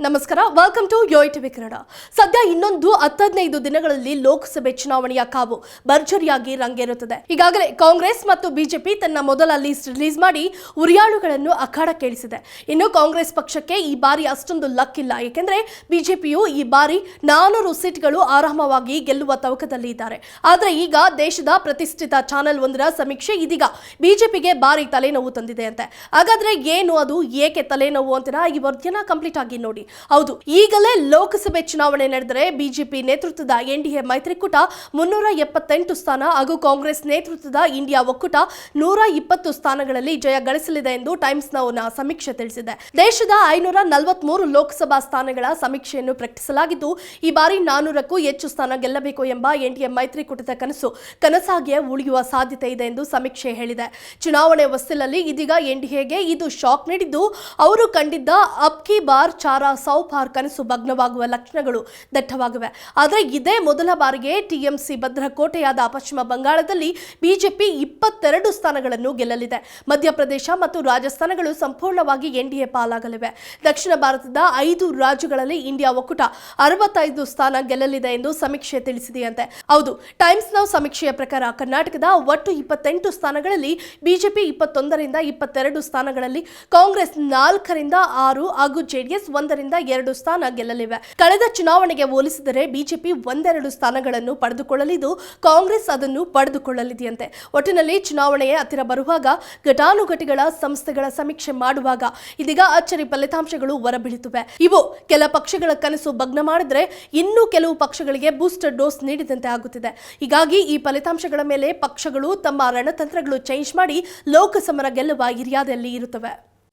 ನಮಸ್ಕಾರ welcome to Yoyo TV Kannada ಸದ್ಯ ಇನ್ನೊಂದು ಹತ್ತದೈದು ದಿನಗಳಲ್ಲಿ ಲೋಕಸಭೆ ಚುನಾವಣೆಯ ಕಾವು ಭರ್ಜರಿಯಾಗಿ ರಂಗೇರುತ್ತದೆ. ಈಗಾಗಲೇ ಕಾಂಗ್ರೆಸ್ ಮತ್ತು ಬಿಜೆಪಿ ತನ್ನ ಮೊದಲ ಲೀಸ್ಟ್ ರಿಲೀಸ್ ಮಾಡಿ ಉರಿಯಾಳುಗಳನ್ನು ಅಖಾಡ ಕೇಳಿಸಿದೆ. ಇನ್ನು ಕಾಂಗ್ರೆಸ್ ಪಕ್ಷಕ್ಕೆ ಈ ಬಾರಿ ಅಷ್ಟೊಂದು ಲಕ್ ಇಲ್ಲ. ಏಕೆಂದರೆ ಬಿಜೆಪಿಯು ಈ ಬಾರಿ ನಾನೂರು ಸೀಟ್ಗಳು ಆರಾಮವಾಗಿ ಗೆಲ್ಲುವ ತವಕದಲ್ಲಿ ಇದ್ದಾರೆ. ಆದರೆ ಈಗ ದೇಶದ ಪ್ರತಿಷ್ಠಿತ ಚಾನೆಲ್ ಒಂದರ ಸಮೀಕ್ಷೆ ಇದೀಗ ಬಿಜೆಪಿಗೆ ಭಾರಿ ತಲೆನೋವು ತಂದಿದೆ ಅಂತೆ. ಹಾಗಾದ್ರೆ ಏನು ಅದು, ಏಕೆ ತಲೆನೋವು ಅಂತೀರಾ ಈ ವರದಿಯನ್ನ ಕಂಪ್ಲೀಟ್ ಆಗಿ ನೋಡಿ. ಹೌದು, ಈಗಲೇ ಲೋಕಸಭೆ ಚುನಾವಣೆ ನಡೆದರೆ ಬಿಜೆಪಿ ನೇತೃತ್ವದ ಎನ್ಡಿಎ ಮೈತ್ರಿಕೂಟ ಮುನ್ನೂರ ಎಪ್ಪತ್ತೆಂಟು ಸ್ಥಾನ ಹಾಗೂ ಕಾಂಗ್ರೆಸ್ ನೇತೃತ್ವದ ಇಂಡಿಯಾ ಒಕ್ಕೂಟ ನೂರ ಇಪ್ಪತ್ತು ಸ್ಥಾನಗಳಲ್ಲಿ ಜಯ ಗಳಿಸಲಿದೆ ಎಂದು ಟೈಮ್ಸ್ ನೌನ ಸಮೀಕ್ಷೆ ತಿಳಿಸಿದೆ. ದೇಶದ ಐನೂರ ನಲವತ್ಮೂರು ಲೋಕಸಭಾ ಸ್ಥಾನಗಳ ಸಮೀಕ್ಷೆಯನ್ನು ಪ್ರಕಟಿಸಲಾಗಿದ್ದು, ಈ ಬಾರಿ ನಾನೂರಕ್ಕೂ ಹೆಚ್ಚು ಸ್ಥಾನ ಗೆಲ್ಲಬೇಕು ಎಂಬ ಎನ್ಡಿಎ ಮೈತ್ರಿಕೂಟದ ಕನಸು ಕನಸಾಗಿಯೇ ಉಳಿಯುವ ಸಾಧ್ಯತೆ ಇದೆ ಎಂದು ಸಮೀಕ್ಷೆ ಹೇಳಿದೆ. ಚುನಾವಣೆ ಹೊಸ್ತಿಲಲ್ಲಿ ಇದೀಗ ಎನ್ಡಿಎಗೆ ಇದು ಶಾಕ್ ನೀಡಿದ್ದು, ಅವರು ಕಂಡಿದ್ದ ಅಬ್ ಕಿ ಬಾರ್ ಚಾರಾ ಸೌ ಪಾರ್ ಕನಸು ಭಗ್ನವಾಗುವ ಲಕ್ಷಣಗಳು ದಟ್ಟವಾಗಿವೆ. ಆದರೆ ಇದೇ ಮೊದಲ ಬಾರಿಗೆ ಟಿಎಂಸಿ ಭದ್ರಕೋಟೆಯಾದ ಪಶ್ಚಿಮ ಬಂಗಾಳದಲ್ಲಿ ಬಿಜೆಪಿ ಇಪ್ಪತ್ತೆರಡು ಸ್ಥಾನಗಳನ್ನು ಗೆಲ್ಲಲಿದೆ. ಮಧ್ಯಪ್ರದೇಶ ಮತ್ತು ರಾಜಸ್ಥಾನಗಳು ಸಂಪೂರ್ಣವಾಗಿ ಎನ್ಡಿಎ ಪಾಲಾಗಲಿವೆ. ದಕ್ಷಿಣ ಭಾರತದ ಐದು ರಾಜ್ಯಗಳಲ್ಲಿ ಇಂಡಿಯಾ ಒಕ್ಕೂಟ ಅರವತ್ತೈದು ಸ್ಥಾನ ಗೆಲ್ಲಲಿದೆ ಎಂದು ಸಮೀಕ್ಷೆ ತಿಳಿಸಿದೆಯಂತೆ. ಹೌದು, ಟೈಮ್ಸ್ ನೌ ಸಮೀಕ್ಷೆಯ ಪ್ರಕಾರ ಕರ್ನಾಟಕದ ಒಟ್ಟು ಇಪ್ಪತ್ತೆಂಟು ಸ್ಥಾನಗಳಲ್ಲಿ ಬಿಜೆಪಿ ಇಪ್ಪತ್ತೊಂದರಿಂದ ಇಪ್ಪತ್ತೆರಡು ಸ್ಥಾನಗಳಲ್ಲಿ ಕಾಂಗ್ರೆಸ್ ನಾಲ್ಕರಿಂದ ಆರು ಹಾಗೂ ಜೆಡಿಎಸ್ ಒಂದರಿಂದ ಎರಡು ಸ್ಥಾನ ಗೆಲ್ಲಲಿವೆ. ಕಳೆದ ಚುನಾವಣೆಗೆ ಹೋಲಿಸಿದರೆ ಬಿಜೆಪಿ ಒಂದೆರಡು ಸ್ಥಾನಗಳನ್ನು ಪಡೆದುಕೊಳ್ಳಲಿದ್ದು, ಕಾಂಗ್ರೆಸ್ ಅದನ್ನು ಪಡೆದುಕೊಳ್ಳಲಿದೆಯಂತೆ. ಒಟ್ಟಿನಲ್ಲಿ ಚುನಾವಣೆಯ ಹತ್ತಿರ ಬರುವಾಗ ಘಟಾನುಘಟಿಗಳ ಸಂಸ್ಥೆಗಳ ಸಮೀಕ್ಷೆ ಮಾಡುವಾಗ ಇದೀಗ ಅಚ್ಚರಿ ಫಲಿತಾಂಶಗಳು ಹೊರಬೀಳುತ್ತವೆ. ಇವು ಕೆಲ ಪಕ್ಷಗಳ ಕನಸು ಭಗ್ನ ಮಾಡಿದ್ರೆ ಇನ್ನೂ ಕೆಲವು ಪಕ್ಷಗಳಿಗೆ ಬೂಸ್ಟರ್ ಡೋಸ್ ನೀಡಿದಂತೆ ಆಗುತ್ತಿದೆ. ಹೀಗಾಗಿ ಈ ಫಲಿತಾಂಶಗಳ ಮೇಲೆ ಪಕ್ಷಗಳು ತಮ್ಮ ರಣತಂತ್ರಗಳು ಚೇಂಜ್ ಮಾಡಿ ಲೋಕಸಮರ ಗೆಲ್ಲುವ ಹಿರಿಯಾದಲ್ಲಿ ಇರುತ್ತವೆ.